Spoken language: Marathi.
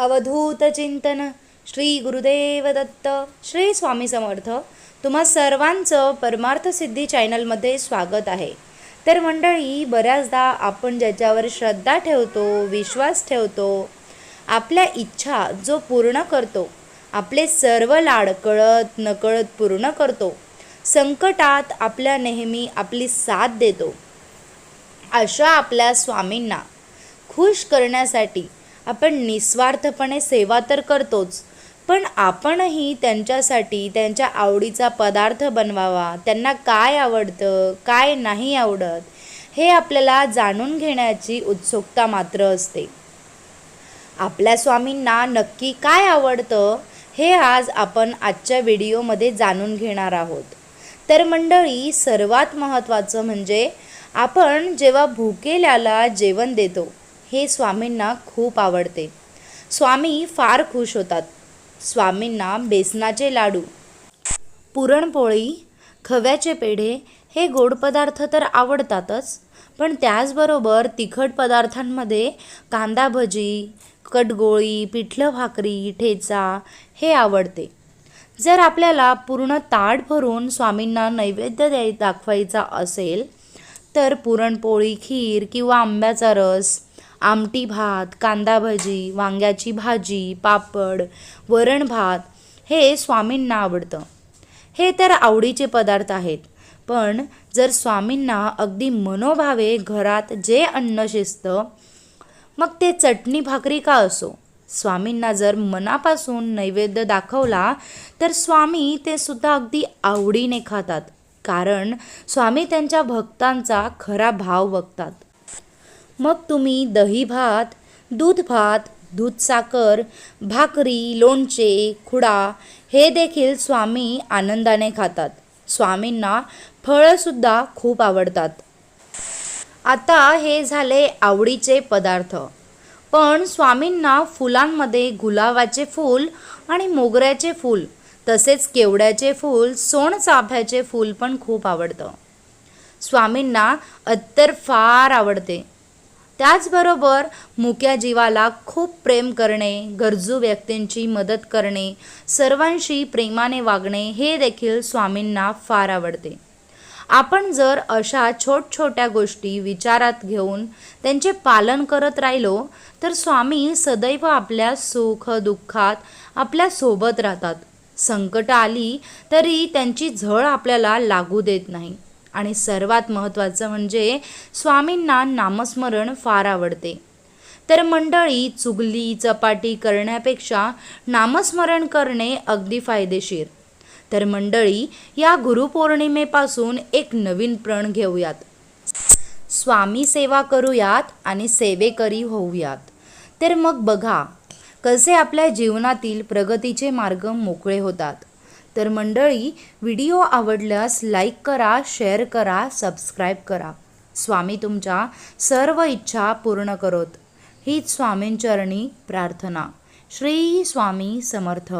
अवधूत चिंतन. श्री गुरुदेव दत्त श्री स्वामी समर्थ तुम्हा सर्वांचं परमार्थ सिद्धी चॅनलमध्ये स्वागत आहे. तर मंडळी बऱ्याचदा आपण ज्याच्यावर श्रद्धा ठेवतो विश्वास ठेवतो आपल्या इच्छा जो पूर्ण करतो आपले सर्व लाड कळत नकळत पूर्ण करतो संकटात आपल्या नेहमी आपली साथ देतो. अशा आपल्या स्वामींना खुश करण्यासाठी आपण निस्वार्थपणे सेवा तर करतोच पण आपणही त्यांच्यासाठी त्यांच्या आवडीचा पदार्थ बनवावा त्यांना काय आवडतं काय नाही आवडत हे आपल्याला जाणून घेण्याची उत्सुकता मात्र असते. आपल्या स्वामींना नक्की काय आवडतं हे आज आपण आजच्या व्हिडिओमध्ये जाणून घेणार आहोत. तर मंडळी सर्वात महत्त्वाचं म्हणजे आपण जेव्हा भुकेल्याला जेवण देतो हे स्वामींना खूप आवडते. स्वामी फार खुश होतात. स्वामींना बेसनाचे लाडू पुरणपोळी खव्याचे पेढे हे गोड पदार्थ तर आवडतातच पण त्याचबरोबर तिखट पदार्थांमध्ये कांदा भजी कटगोळी पिठलं भाकरी ठेचा हे आवडते. जर आपल्याला पूर्ण ताट भरून स्वामींना नैवेद्य द्याय दाखवायचा असेल तर पुरणपोळी खीर किंवा आंब्याचा रस आमटी भात कांदा भजी वांग्याची भाजी पापड वरण भात हे स्वामींना आवडतं. हे तर आवडीचे पदार्थ आहेत. पण जर स्वामींना अगदी मनोभावे घरात जे अन्न शिजतं मग ते चटणी भाकरी का असो? स्वामींना जर मनापासून नैवेद्य दाखवला तर स्वामी ते सुद्धा अगदी आवडीने खातात. कारण स्वामी त्यांच्या भक्तांचा खरा भाव बघतात. मग तुम्ही दही भात दूध भात दूध साखर भाकरी लोणचे खुडा हे देखील स्वामी आनंदाने खातात. स्वामींना फळंसुद्धा खूप आवडतात. आता हे झाले आवडीचे पदार्थ. पण स्वामींना फुलांमध्ये गुलाबाचे फूल आणि मोगऱ्याचे फूल तसेच केवड्याचे फूल सोनचाफ्याचे फूल पण खूप आवडतं. स्वामींना अत्तर फार आवडते. त्याचबरोबर मुक्या जीवाला खूप प्रेम करणे गरजू व्यक्तींची मदत करणे सर्वांशी प्रेमाने वागणे हे देखील स्वामींना फार आवडते. आपण जर अशा छोट छोट्या गोष्टी विचारात घेऊन त्यांचे पालन करत राहिलो तर स्वामी सदैव आपल्या सुख दुःखात आपल्यासोबत राहतात. संकट आली तरी त्यांची झळ आपल्याला लागू देत नाही. आणि सर्वात महत्त्वाचं म्हणजे स्वामींना नामस्मरण फार आवडते. तर मंडळी चुगली चपाटी करण्यापेक्षा नामस्मरण करणे अगदी फायदेशीर. तर मंडळी या गुरुपौर्णिमेपासून एक नवीन प्रण घेऊयात. स्वामी सेवा करूयात आणि सेवेकरी होऊयात. तर मग बघा कसे आपल्या जीवनातील प्रगतीचे मार्ग मोकळे होतात. तर मंडळी व्हिडिओ आवडल्यास लाईक करा शेअर करा सबस्क्राईब करा. स्वामी तुमच्या सर्व इच्छा पूर्ण करोत. हीच स्वामींचरणी प्रार्थना. श्री स्वामी समर्थ.